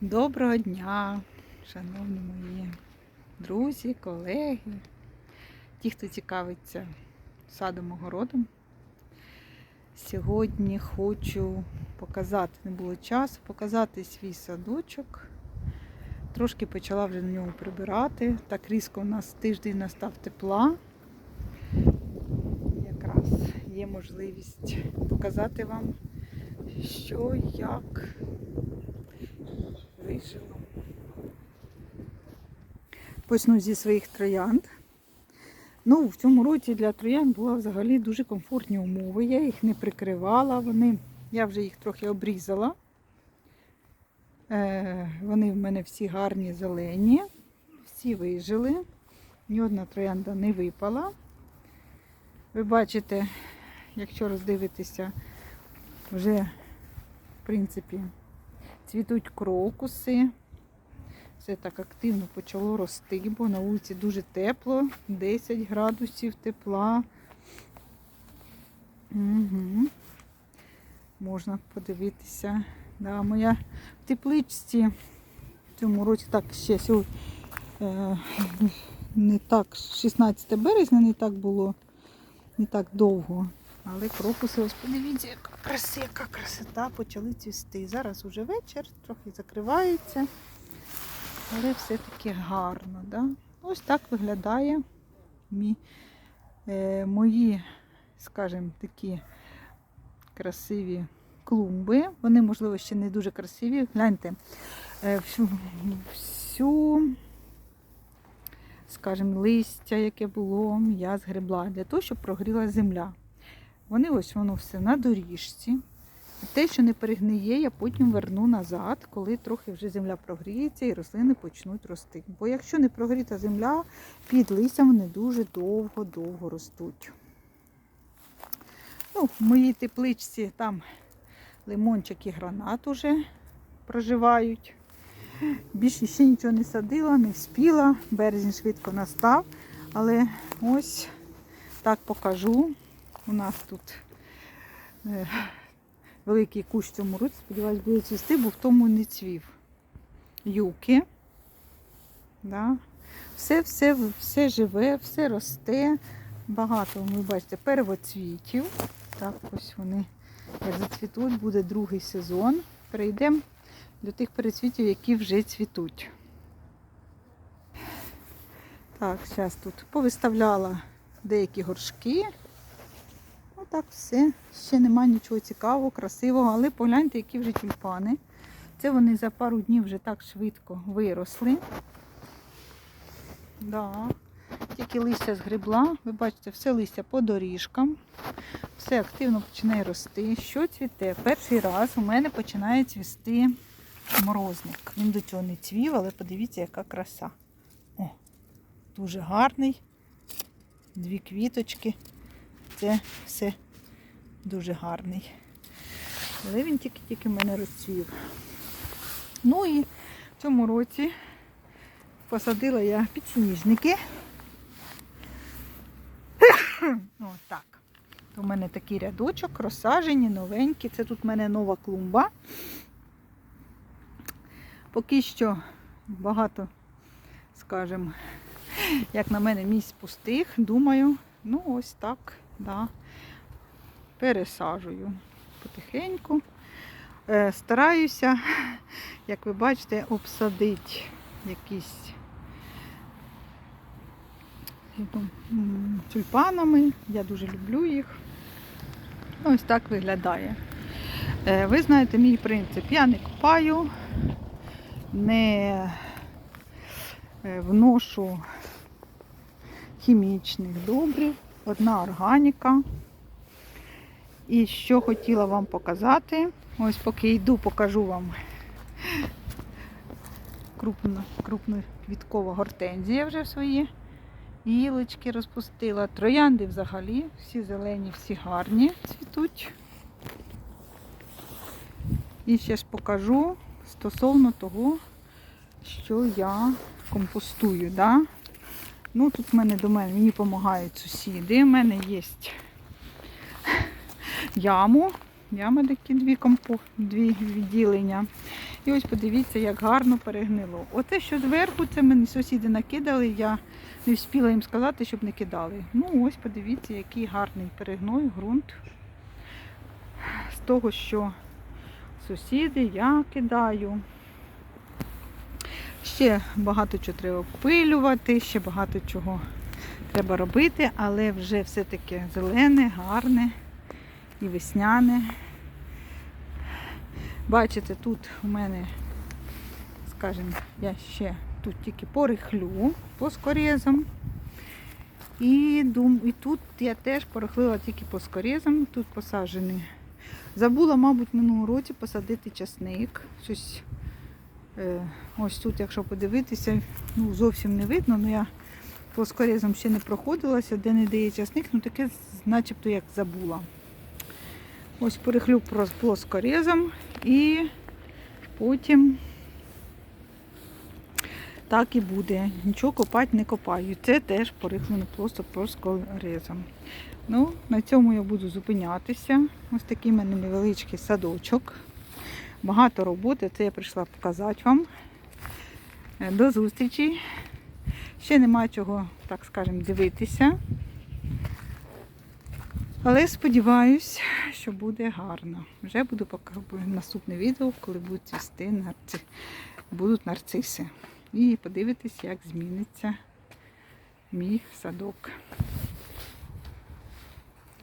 Доброго дня, шановні мої друзі, колеги, ті, хто цікавиться садом огородом. Сьогодні хочу показати, не було часу, показати свій садочок. Трошки почала вже на ньому прибирати. Так різко у нас тиждень настав тепла. Якраз є можливість показати вам, що, як вийшло. Почну зі своїх троянд. Ну, в цьому році для троянд були взагалі дуже комфортні умови. Я їх не прикривала, вони, я вже їх трохи обрізала. Е, вони в мене всі гарні зелені, всі вижили. Ні одна троянда не випала. Ви бачите, якщо роздивитися, вже, в принципі, цвітуть крокуси. Все так активно почало рости, бо на вулиці дуже тепло, 10 градусів тепла. Угу. Можна подивитися. Да, моя в тепличці в цьому році так ще сьогодні е, не так, 16 березня не так було, не так довго. Але крокуси, ось подивіться, яка краса, яка красота, почали цвісти. Зараз уже вечір, трохи закривається, але все-таки гарно. Да? Ось так виглядає мі, е, мої, скажімо, такі красиві клумби. Вони, можливо, ще не дуже красиві. Гляньте, е, всю, всю скажімо, листя, яке було, я згребла для того, щоб прогріла земля. Вони ось воно все на доріжці. Те, що не перегниє, я потім верну назад, коли трохи вже земля прогріється і рослини почнуть рости. Бо якщо не прогріта земля, під листям вони дуже довго-довго ростуть. Ну, в моїй тепличці там лимончик і гранат уже проживають. Більше ще нічого не садила, не вспіла. Березень швидко настав. Але ось так покажу. У нас тут е, великий кущ цьому році, сподіваюсь, буде цвісти, бо в тому не цвів. Юки. Да. Все, все, все живе, все росте. Багато, ви бачите, первоцвітів. Так, ось вони як зацвітуть, буде другий сезон. Перейдемо до тих перецвітів, які вже цвітуть. Так, зараз тут повиставляла деякі горшки. Отак все. Ще нема нічого цікавого, красивого, але погляньте, які вже тюльпани. Це вони за пару днів вже так швидко виросли. Да. Тільки листя згребла, ви бачите, все листя по доріжкам, все активно починає рости. Що цвіте? Перший раз у мене починає цвісти морозник. Він до цього не цвів, але подивіться, яка краса. О, дуже гарний. Дві квіточки. Це все дуже гарний. Але він тільки-тільки в мене розцвів. Ну і в цьому році посадила я підсніжники. Ось так. У мене такий рядочок, розсажені, новенькі. Це тут в мене нова клумба. Поки що багато, скажімо, як на мене, місць пустих. Думаю, ну ось так, да, пересаджую потихеньку. Е, стараюся, як ви бачите, обсадити якісь тюльпанами. Я дуже люблю їх. Ну, Ось так виглядає. Е, Ви знаєте мій принцип. Я не купаю, не е, вношу хімічних добрив, одна органіка. І що хотіла вам показати, ось поки йду, покажу вам крупноквіткова гортензія вже свої гілочки розпустила. Троянди взагалі, всі зелені, всі гарні цвітуть. І ще ж покажу стосовно того, що я компостую. Да? Ну, тут в мене до мене мені допомагають сусіди. У мене є яму. Ями такі дві компо, дві відділення. І ось подивіться, як гарно перегнило. Оте, що зверху, це мені сусіди накидали, я не встигла їм сказати, щоб не кидали. Ну ось подивіться, який гарний перегной ґрунт. З того, що сусіди, я кидаю. Ще багато чого треба опилювати, ще багато чого треба робити, але вже все таке зелене, гарне і весняне. Бачите, тут у мене, скажімо, я ще тут тільки порихлю плоскорезом. І, дум, і тут я теж порихлила тільки плоскорезом, тут посаджений. Забула, мабуть, минулого році посадити часник. Щось, ось тут, якщо подивитися, ну, зовсім не видно, але я плоскорезом ще не проходилася, де не дає часник, ну таке начебто як забула. Ось перехлюк плоскорезом і потім так і буде. Нічого копати не копаю. Це теж порихлено просто плоскорезом. Ну, на цьому я буду зупинятися. Ось такий в мене невеличкий садочок. Багато роботи, це я прийшла показати вам. Е, До зустрічі. Ще нема чого, так скажемо, дивитися. Але сподіваюсь, що буде гарно. Вже буду показувати наступне відео, коли будуть цвісти нарци... будуть нарциси. І подивитись, як зміниться мій садок.